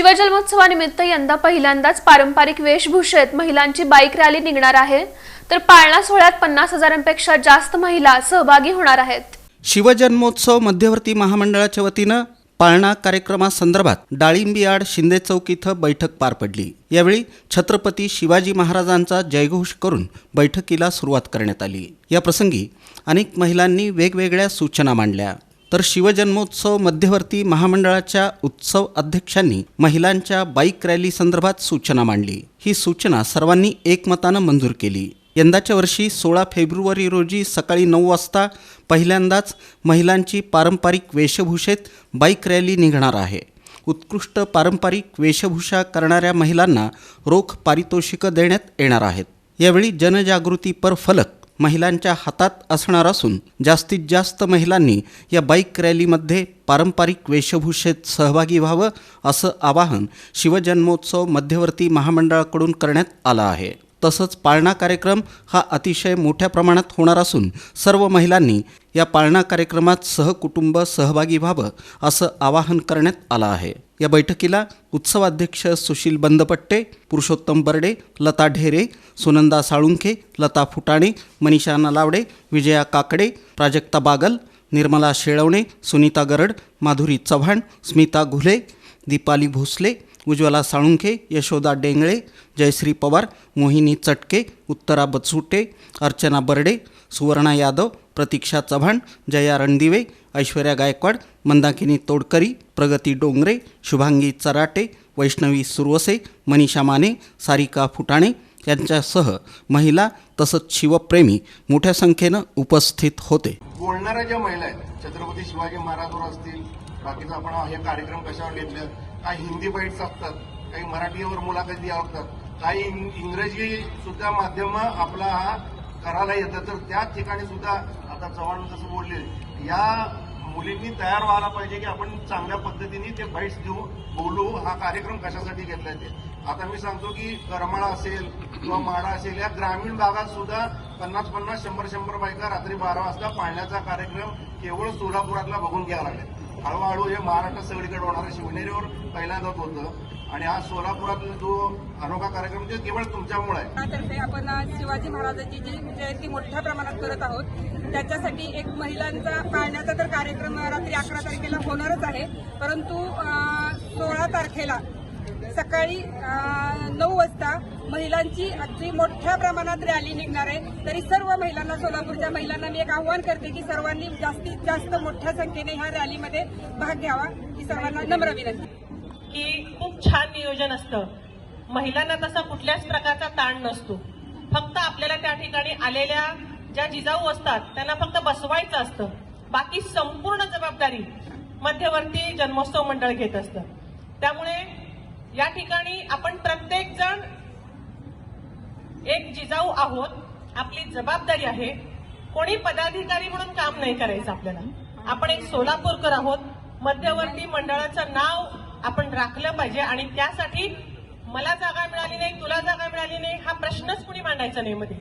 शिवजन्मोत्सवानिमित्त यंदा पहिल्यांदाच पारंपरिक वेशभूषेत महिलांची बाईक रॅली निघणार आहे. तर पाळणा सोहळ्यात पन्नास हजारांपेक्षा जास्त महिला सहभागी होणार आहेत. शिवजन्मोत्सव मध्यवर्ती महामंडळाच्या वतीनं पाळणा कार्यक्रमासंदर्भात डाळिंबी आड शिंदे चौक इथं बैठक पार पडली. यावेळी छत्रपती शिवाजी महाराजांचा जयघोष करून बैठकीला सुरुवात करण्यात आली. या प्रसंगी अनेक महिलांनी वेगवेगळ्या सूचना मांडल्या. तर शिवजन्मोत्सव मध्यवर्ती महामंडळाच्या उत्सव अध्यक्षांनी महिलांच्या बाईक रॅली संदर्भात सूचना मांडली. ही सूचना सर्वांनी एकमतानं मंजूर केली. यंदाच्या वर्षी सोळा फेब्रुवारी रोजी सकाळी नऊ वाजता पहिल्यांदाच महिलांची पारंपरिक वेशभूषेत बाईक रॅली निघणार आहे. उत्कृष्ट पारंपरिक वेशभूषा करणाऱ्या महिलांना रोख पारितोषिकं देण्यात येणार आहेत. यावेळी जनजागृतीपर फलक महिलांच्या हातात असणार असून जास्तीत जास्त महिलांनी या बाईक रॅलीमध्ये पारंपरिक वेशभूषेत सहभागी व्हावं असं आवाहन शिवजन्मोत्सव मध्यवर्ती महामंडळाकडून करण्यात आलं आहे. तसंच पाळणा कार्यक्रम हा अतिशय मोठ्या प्रमाणात होणार असून सर्व महिलांनी या पाळणा कार्यक्रमात सहकुटुंब सहभागी व्हावं असं आवाहन करण्यात आलं आहे. या बैठकीला उत्सवाध्यक्ष सुशील बंदपट्टे पुरुषोत्तम बर्डे लता ढेरे सुनंदा साळुंखे लता फुटाणे मनीषा नलावडे विजया काकडे प्राजक्ता बागल निर्मला शेळवणे सुनीता गरड माधुरी चव्हाण स्मिता घुले दीपाली भोसले उज्ज्वला साळुंखे यशोदा डेंगळे जयश्री पवार मोहिनी चटके उत्तरा बचुटे अर्चना बर्डे सुवर्णा यादव प्रतीक्षा चव्हाण जया रणदिवे ऐश्वर्या गायकवाड मंदाकिनी तोडकरी प्रगती डोंगरे शुभांगी चराटे वैष्णवी सुरवसे मनीषा माने सारिका फुटाणे यांच्यासह महिला तसंच शिवप्रेमी मोठ्या संख्येनं उपस्थित होते. बोलणाऱ्या ज्या महिला आहेत छत्रपती शिवाजी महाराजवर असतील बाकीचा आपण हे कार्यक्रम कशावर घेतलं काही हिंदी बाईट्स असतात काही मराठीवर मुलाखती असतात काही इंग- इंग्रजी सुद्धा माध्यम आपला हा करायला येतं. तर त्याच ठिकाणी सुद्धा आता चव्हाण जसं बोलले या मुलींनी तयार व्हायला पाहिजे की आपण चांगल्या पद्धतीने ते बाईट्स देऊ बोलू हा कार्यक्रम कशासाठी घेतला ते. आता मी सांगतो की करमाळा असेल किंवा माडा असेल या ग्रामीण भागात सुद्धा पन्नास पन्नास शंभर शंभर बायका रात्री बारा वाजता पाळण्याचा कार्यक्रम केवळ सोलापुरातला बघून घ्यावा लागेल हळूहळू हे महाराष्ट्र सगळीकडे होणार शिवनेरीवर पहिल्यांदाच होतं. आणि आज सोलापुरातला जो अनोखा कार्यक्रम जो केवळ तुमच्यामुळे आहे. आपण शिवाजी महाराजांची जी जयंती मोठ्या प्रमाणात करत आहोत त्याच्यासाठी एक महिलांचा पाळण्याचा तर कार्यक्रम रात्री अकरा तारखेला होणारच आहे. परंतु सोळा तारखेला सकाळी नऊ वाजता महिलांची अगदी मोठ्या प्रमाणात रॅली निघणार आहे. तरी सर्व महिलांना सोलापूरच्या महिलांना मी एक आव्हान करते की सर्वांनी जास्तीत जास्त मोठ्या संख्येने ह्या रॅलीमध्ये भाग घ्यावा. ही सर्वांना नम्र विनंती. की खूप छान नियोजन असतं. महिलांना तसा कुठल्याच प्रकारचा ताण नसतो. फक्त आपल्याला त्या ठिकाणी आलेल्या ज्या जिजाऊ असतात त्यांना फक्त बसवायचं असतं. बाकी संपूर्ण जबाबदारी मध्यवर्ती जन्मोत्सव मंडळ घेत असतं. त्यामुळे या ठिकाणी आपण प्रत्येक जण एक जिजाऊ आहोत आपली जबाबदारी आहे कोणी पदाधिकारी म्हणून काम नाही करायचं आपल्याला. आपण एक सोलापूरकर आहोत मध्यवर्ती मंडळाचं नाव आपण राखलं पाहिजे आणि त्यासाठी मला जागा मिळाली नाही तुला जागा मिळाली नाही हा प्रश्नच कुणी मांडायचा नाही मध्ये.